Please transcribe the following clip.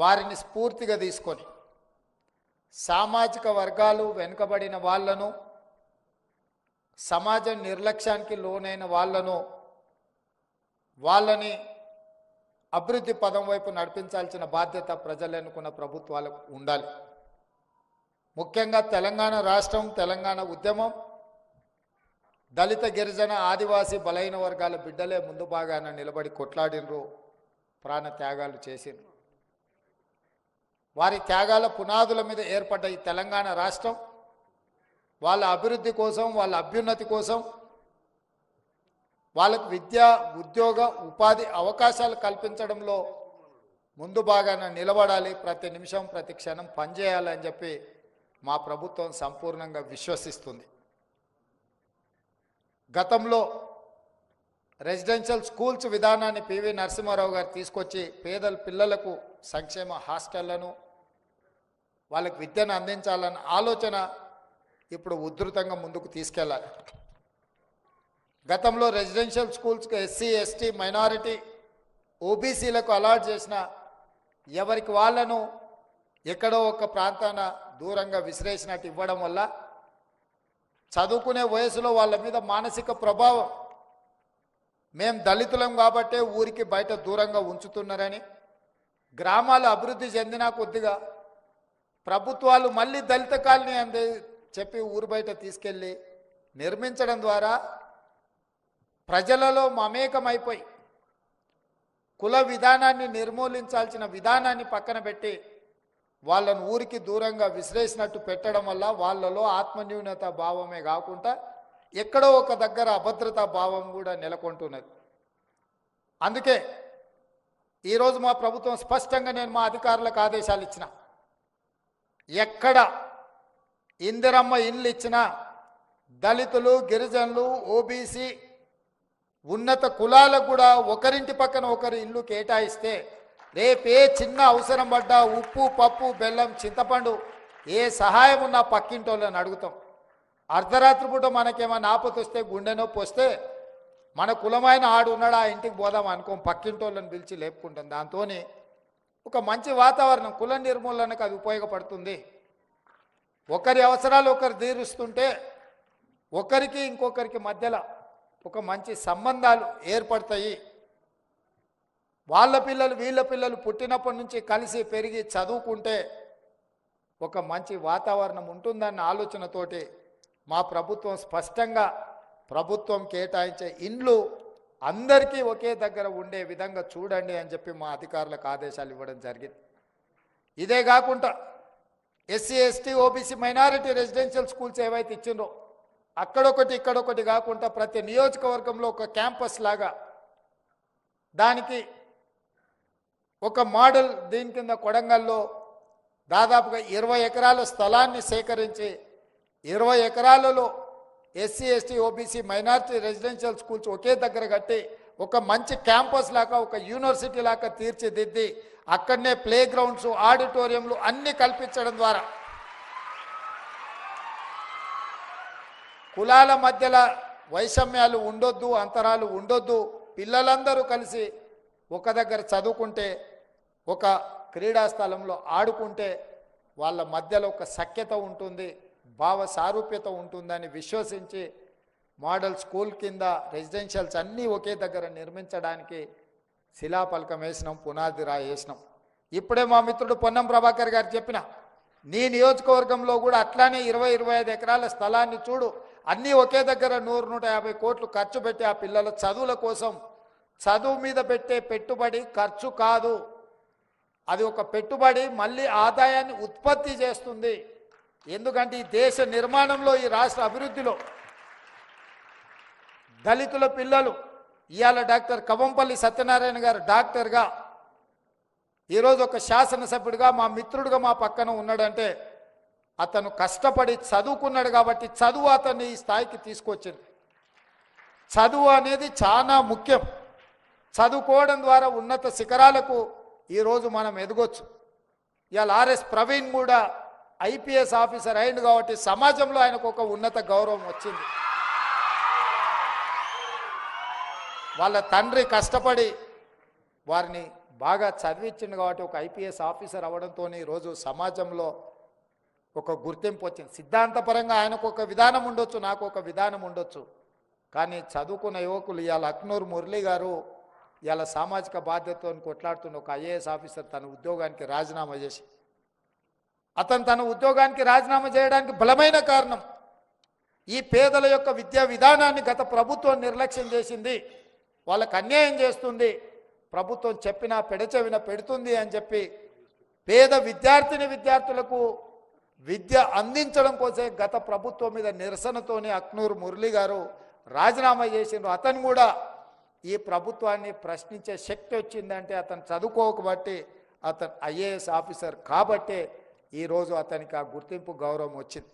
వారిని స్ఫూర్తిగా తీసుకొని సామాజిక వర్గాలు వెనుకబడిన వాళ్ళను సమాజ నిర్లక్ష్యానికి లోనైన వాళ్ళను వాళ్ళని అభివృద్ధి పదం వైపు నడిపించాల్సిన బాధ్యత ప్రజలనుకున్న ప్రభుత్వాలకు ఉండాలి. ముఖ్యంగా తెలంగాణ రాష్ట్రం తెలంగాణ ఉద్యమం దళిత గిరిజన ఆదివాసీ బలైన వర్గాల బిడ్డలే ముందు భాగాన నిలబడి కొట్లాడినరు ప్రాణ త్యాగాలు చేసిండ్రు. వారి త్యాగాల పునాదుల మీద ఏర్పడ్డ ఈ తెలంగాణ రాష్ట్రం వాళ్ళ అభివృద్ధి కోసం వాళ్ళ అభ్యున్నతి కోసం వాళ్ళకు విద్య ఉద్యోగ ఉపాధి అవకాశాలు కల్పించడంలో ముందు బాగాన నిలబడాలి ప్రతి నిమిషం ప్రతి క్షణం పనిచేయాలని చెప్పి మా ప్రభుత్వం సంపూర్ణంగా విశ్వసిస్తుంది. గతంలో రెసిడెన్షియల్ స్కూల్స్ విధానాన్ని పివి నరసింహారావు గారు తీసుకొచ్చి పేదల పిల్లలకు సంక్షేమ హాస్టళ్ళను వాళ్ళకి విద్యను అందించాలన్న ఆలోచన ఇప్పుడు ఉధృతంగా ముందుకు తీసుకెళ్ళాలి. గతంలో రెసిడెన్షియల్ స్కూల్స్కి ఎస్సీ ఎస్టీ మైనారిటీ ఓబీసీలకు అలాట్ చేసిన ఎవరికి వాళ్ళను ఎక్కడో ఒక ప్రాంతాన దూరంగా విసిరేసినట్టు ఇవ్వడం వల్ల చదువుకునే వయసులో వాళ్ళ మీద మానసిక ప్రభావం. మేం దళితులం కాబట్టే ఊరికి బయట దూరంగా ఉంచుతున్నారని గ్రామాలు అభివృద్ధి చెందినా కొద్దిగా ప్రభుత్వాలు మళ్ళీ దళిత కాలనీ అంది చెప్పి ఊరు బయట తీసుకెళ్ళి నిర్మించడం ద్వారా ప్రజలలో మమేకమైపోయి కుల విధానాన్ని నిర్మూలించాల్సిన విధానాన్ని పక్కన పెట్టి వాళ్ళను ఊరికి దూరంగా విసిరేసినట్టు పెట్టడం వల్ల వాళ్ళలో ఆత్మన్యూనత భావమే కాకుండా ఎక్కడో ఒక దగ్గర అభద్రతా భావం కూడా నెలకొంటున్నది. అందుకే ఈరోజు మా ప్రభుత్వం స్పష్టంగా నేను మా అధికారులకు ఆదేశాలు ఇచ్చిన. ఎక్కడ ఇందిరమ్మ ఇల్లు ఇచ్చినా దళితులు గిరిజనులు ఓబీసీ ఉన్నత కులాలకు కూడా ఒకరింటి పక్కన ఒకరు ఇల్లు కేటాయిస్తే రేపే చిన్న అవసరం పడ్డా ఉప్పు పప్పు బెల్లం చింతపండు ఏ సహాయం ఉన్నా పక్కింటి అడుగుతాం. అర్ధరాత్రి పూట మనకేమైనా ఆపతి వస్తే గుండె నొప్పి వస్తే మన కులమైన ఆడు ఉన్నాడు ఆ ఇంటికి పోదాం అనుకోం పక్కింటి వాళ్ళని పిలిచి లేపుకుంటాం. దాంతో ఒక మంచి వాతావరణం కుల నిర్మూలనకు అది ఉపయోగపడుతుంది. ఒకరి అవసరాలు ఒకరు తీరుస్తుంటే ఒకరికి ఇంకొకరికి మధ్యలో ఒక మంచి సంబంధాలు ఏర్పడతాయి. వాళ్ళ పిల్లలు వీళ్ళ పిల్లలు పుట్టినప్పటి నుంచి కలిసి పెరిగి చదువుకుంటే ఒక మంచి వాతావరణం ఉంటుందన్న ఆలోచనతోటి మా ప్రభుత్వం స్పష్టంగా ప్రభుత్వం కేటాయించే ఇండ్లు అందరికీ ఒకే దగ్గర ఉండే విధంగా చూడండి అని చెప్పి మా అధికారులకు ఆదేశాలు ఇవ్వడం జరిగింది. ఇదే కాకుండా SC ST OBC minority residential schools ఏవైతే ఇచ్చిందో అక్కడొకటి ఇక్కడొకటి కాకుండా ప్రతి నియోజకవర్గంలో ఒక క్యాంపస్ లాగా దానికి ఒక మోడల్ దీని కింద కొడంగల్లో దాదాపుగా ఇరవై ఎకరాల స్థలాన్ని సేకరించి ఇరవై ఎకరాలలో SC ST OBC minority residential schools ఒకే దగ్గర కట్టి ఒక మంచి క్యాంపస్ లాగా ఒక యూనివర్సిటీ లాగా తీర్చిదిద్ది అక్కడనే ప్లే గ్రౌండ్స్ ఆడిటోరియంలు అన్నీ కల్పించడం ద్వారా. కులాల మధ్యలో వైషమ్యాలు ఉండొద్దు అంతరాలు ఉండొద్దు. పిల్లలందరూ కలిసి ఒక దగ్గర చదువుకుంటే ఒక క్రీడా స్థలంలో ఆడుకుంటే వాళ్ళ మధ్యలో ఒక సఖ్యత ఉంటుంది. భావ సారూప్యత ఉంటుందని విశ్వసించి మోడల్ స్కూల్ కింద రెసిడెన్షియల్స్ అన్నీ ఒకే దగ్గర నిర్మించడానికి శిలాపలకం వేసినాం పునాది రాయి వేసినాం. ఇప్పుడే మా మిత్రుడు పొన్నం ప్రభాకర్ గారు చెప్పిన నీ నియోజకవర్గంలో కూడా అట్లానే ఇరవై ఇరవై ఐదు ఎకరాల స్థలాన్ని చూడు అన్నీ ఒకే దగ్గర నూరు నూట యాభై కోట్లు ఖర్చు పెట్టి ఆ పిల్లల చదువుల కోసం చదువు మీద పెట్టే పెట్టుబడి ఖర్చు కాదు. అది ఒక పెట్టుబడి మళ్ళీ ఆదాయాన్ని ఉత్పత్తి చేస్తుంది. ఎందుకంటే ఈ దేశ నిర్మాణంలో ఈ రాష్ట్ర అభివృద్ధిలో దళితుల పిల్లలు ఇవాళ డాక్టర్ కవంపల్లి సత్యనారాయణ గారు డాక్టర్గా ఈరోజు ఒక శాసనసభ్యుడిగా మా మిత్రుడిగా మా పక్కన ఉన్నాడంటే అతను కష్టపడి చదువుకున్నాడు కాబట్టి చదువు అతన్ని ఈ స్థాయికి తీసుకొచ్చింది. చదువు అనేది చాలా ముఖ్యం. చదువుకోవడం ద్వారా ఉన్నత శిఖరాలకు ఈరోజు మనం ఎదగొచ్చు. ఇవాళ ఆర్ఎస్ ప్రవీణ్ కూడా ఐపీఎస్ ఆఫీసర్ అయింది కాబట్టి సమాజంలో ఆయనకు ఒక ఉన్నత గౌరవం వచ్చింది. వాళ్ళ తండ్రి కష్టపడి వారిని బాగా చదివించిండు కాబట్టి ఒక ఐపీఎస్ ఆఫీసర్ అవ్వడంతో ఈరోజు సమాజంలో ఒక గుర్తింపు వచ్చింది. సిద్ధాంతపరంగా ఆయనకు ఒక విధానం ఉండొచ్చు నాకు ఒక విధానం ఉండొచ్చు. కానీ చదువుకున్న యువకులు ఇవాళ అక్నూర్ మురళి గారు ఇవాళ సామాజిక బాధ్యతతో కొట్లాడుతున్న ఒక ఐఏఎస్ ఆఫీసర్ తన ఉద్యోగానికి రాజీనామా చేసి. అతను తన ఉద్యోగానికి రాజీనామా చేయడానికి బలమైన కారణం ఈ పేదల యొక్క విద్యా విధానాన్ని గత ప్రభుత్వం నిర్లక్ష్యం చేసింది. వాళ్ళకు అన్యాయం చేస్తుంది. ప్రభుత్వం చెప్పినా పెడచెవిన పెడుతుంది అని చెప్పి పేద విద్యార్థిని విద్యార్థులకు విద్య అందించడం కోసం గత ప్రభుత్వం మీద నిరసనతోనే అక్నూరు మురళి గారు రాజీనామా చేసిండ్రు. అతను కూడా ఈ ప్రభుత్వాన్ని ప్రశ్నించే శక్తి వచ్చిందంటే అతను చదువుకోకబట్టి అతను ఐఏఎస్ ఆఫీసర్ కాబట్టే ఈరోజు అతనికి ఆ గుర్తింపు గౌరవం వచ్చింది.